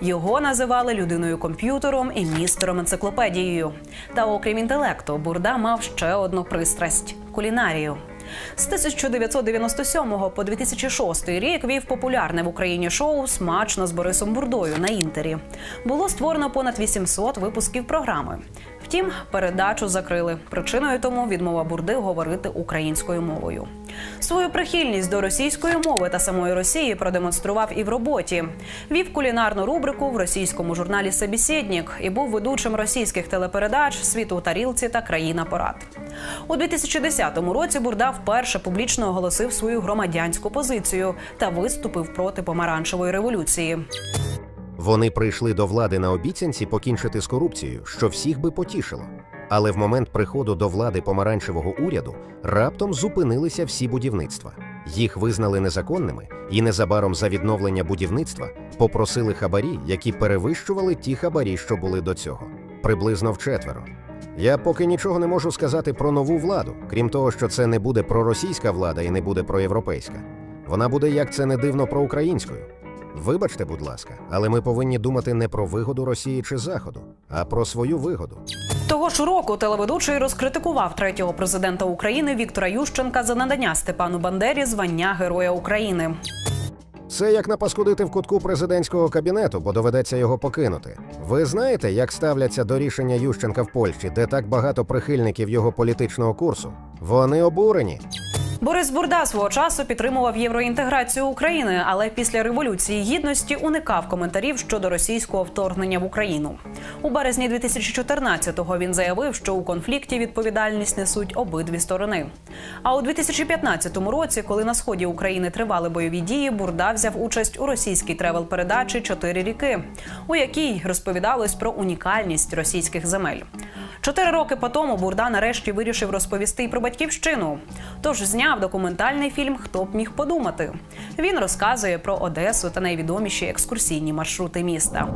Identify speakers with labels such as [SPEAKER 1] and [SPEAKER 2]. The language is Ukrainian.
[SPEAKER 1] Його називали людиною комп'ютером і містером енциклопедією. Та окрім інтелекту, Бурда мав ще одну пристрасть кулінарію. З 1997 по 2006 рік вів популярне в Україні шоу Смачно з Борисом Бурдою на інтері. Було створено понад 800 випусків програми. Втім, передачу закрили. Причиною тому відмова Бурди говорити українською мовою. Свою прихильність до російської мови та самої Росії продемонстрував і в роботі. Вів кулінарну рубрику в російському журналі Собісєднік і був ведучим російських телепередач Світ у тарілці та Країна порад. У 2010 році Бурда вперше публічно оголосив свою громадянську позицію та виступив проти помаранчевої революції.
[SPEAKER 2] Вони прийшли до влади на обіцянці покінчити з корупцією, що всіх би потішило. Але в момент приходу до влади помаранчевого уряду раптом зупинилися всі будівництва. Їх визнали незаконними і незабаром за відновлення будівництва попросили хабарі, які перевищували ті хабарі, що були до цього, приблизно вчетверо. Я поки нічого не можу сказати про нову владу, крім того, що це не буде проросійська влада і не буде проєвропейська. Вона буде, як це не дивно, проукраїнською. Вибачте, будь ласка, але ми повинні думати не про вигоду Росії чи Заходу, а про свою вигоду.
[SPEAKER 1] Того ж року телеведучий розкритикував третього президента України Віктора Ющенка за надання Степану Бандері звання Героя України.
[SPEAKER 2] Це як напаскудити в кутку президентського кабінету, бо доведеться його покинути. Ви знаєте, як ставляться до рішення Ющенка в Польщі, де так багато прихильників його політичного курсу? Вони обурені.
[SPEAKER 1] Борис Бурда свого часу підтримував євроінтеграцію України, але після революції гідності уникав коментарів щодо російського вторгнення в Україну. У березні 2014-го він заявив, що у конфлікті відповідальність несуть обидві сторони. А у 2015 році, коли на сході України тривали бойові дії, Бурда взяв участь у російській тревел-передачі Чотири ріки, у якій розповідалось про унікальність російських земель. Чотири роки по тому Бурда нарешті вирішив розповісти про батьківщину. Тож зняв документальний фільм Хто б міг подумати. Він розказує про Одесу та найвідоміші екскурсійні маршрути міста.